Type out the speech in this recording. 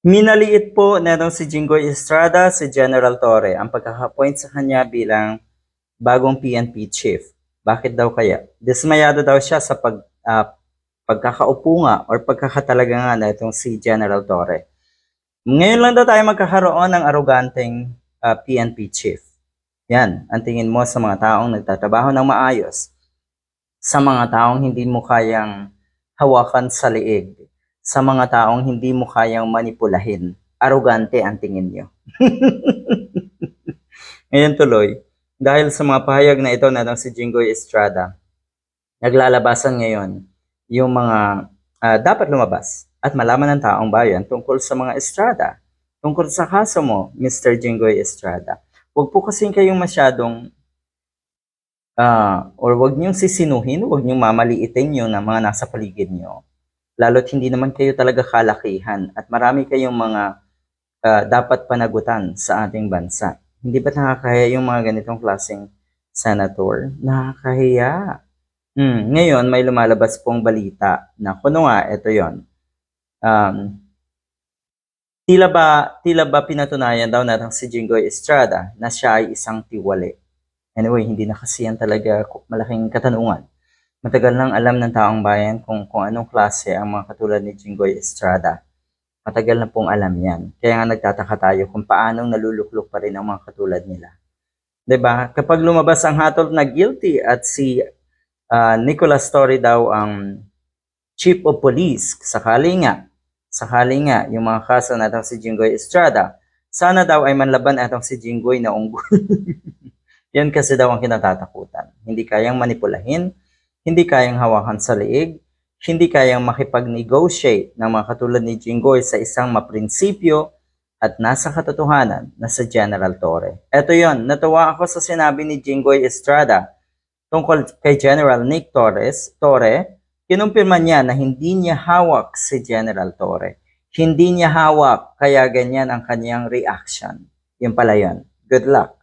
Minaliit po netong si Jinggoy Estrada si General Torre ang pagkaka-appoint sa kanya bilang bagong PNP chief. Bakit daw kaya? Dismayado daw siya sa pag, ah, pagkakaupo nga or pagkakatalaga nga na itong si General Torre. Ngayon lang daw tayo magkakaroon ng aroganteng ah, PNP chief. Yan, ang tingin mo sa mga taong nagtatrabaho ng maayos, sa mga taong hindi mo kayang hawakan sa liig, sa mga taong hindi mo kayang manipulahin. Arogante ang tingin nyo. Ngayon tuloy, dahil sa mga pahayag na ito na si Jinggoy Estrada, naglalabasan ngayon yung mga ah, dapat lumabas at malaman ng taong bayan tungkol sa mga Estrada, tungkol sa kaso mo, Mr. Jinggoy Estrada. Huwag po kasing kayong masyadong ah, or huwag niyong sisinuhin, huwag niyong mamaliitin yung na mga nasa paligid niyo. Lalo't hindi naman kayo talaga kalakihan at marami kayong mga ah, dapat panagutan sa ating bansa. Hindi ba nakakahiya yung mga ganitong klaseng senator? Nakakahiya. Hmm, ngayon, may lumalabas pong balita na kuno nga, ito yon. Um, tila ba, tila ba pinatunayan daw natin si Jinggoy Estrada na siya ay isang tiwali. Anyway, hindi na kasi yan talaga malaking katanungan. Matagal nang alam ng taong bayan kung, kung anong klase ang mga katulad ni Jinggoy Estrada. Matagal na pong alam yan. Kaya nga nagtataka tayo kung paanong naluluklok pa rin ang mga katulad nila. ba? Kapag lumabas ang hatol na guilty at si ah, Nicolas Torre daw ang chief of police, sakali nga, sakali nga yung mga kaso na si Jinggoy Estrada, sana daw ay manlaban atong si Jinggoy na unggol. Yan kasi daw ang kinatatakutan. Hindi kayang manipulahin, hindi kayang hawakan sa liig, hindi kayang makipag-negotiate ng mga katulad ni Jinggoy sa isang maprinsipyo at nasa katotohanan na sa General Torre. Ito yon, natuwa ako sa sinabi ni Jinggoy Estrada tungkol kay General Nick Torres, Torre, kinumpirma niya na hindi niya hawak si General Torre. Hindi niya hawak, kaya ganyan ang kanyang reaction. Yun pala yun. Good luck.